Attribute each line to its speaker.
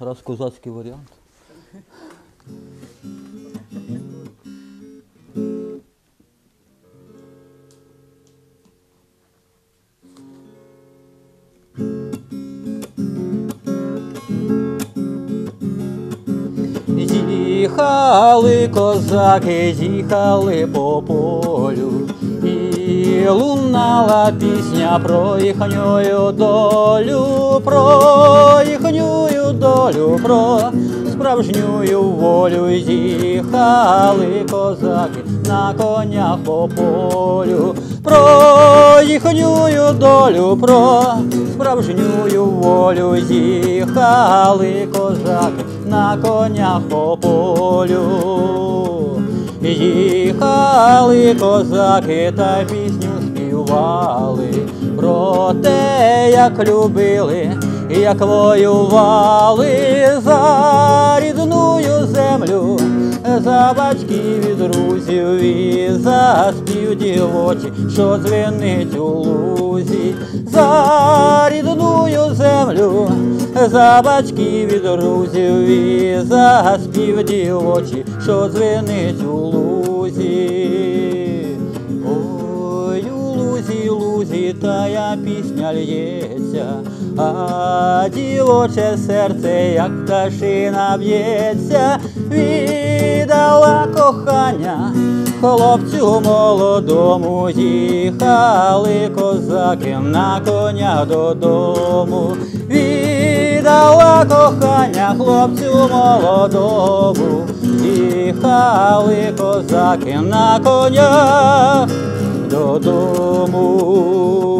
Speaker 1: Раз козацький варіант. Їхали козаки, їхали по полю, і лунала пісня про їхню долю, про їхню долю, про справжню волю. Їхали козаки на конях по полю, про їхню долю, про справжню волю. Їхали козаки на конях по полю. Їхали козаки та пісню співали про те, як любили, як воювали за рідную землю, за батьків і друзів і за спів дівочі, що дзвенить у лузі, за рідную землю, за батьків і друзів і за спів дівочі, що дзвенить у лузі. Тая пісня лється, а дівоче серце, як пташина б'ється, віддала кохання. Хлопцю молодому їхали козаки на коня додому, віддала кохання хлопцю молодому, їхали козаки на коня додому.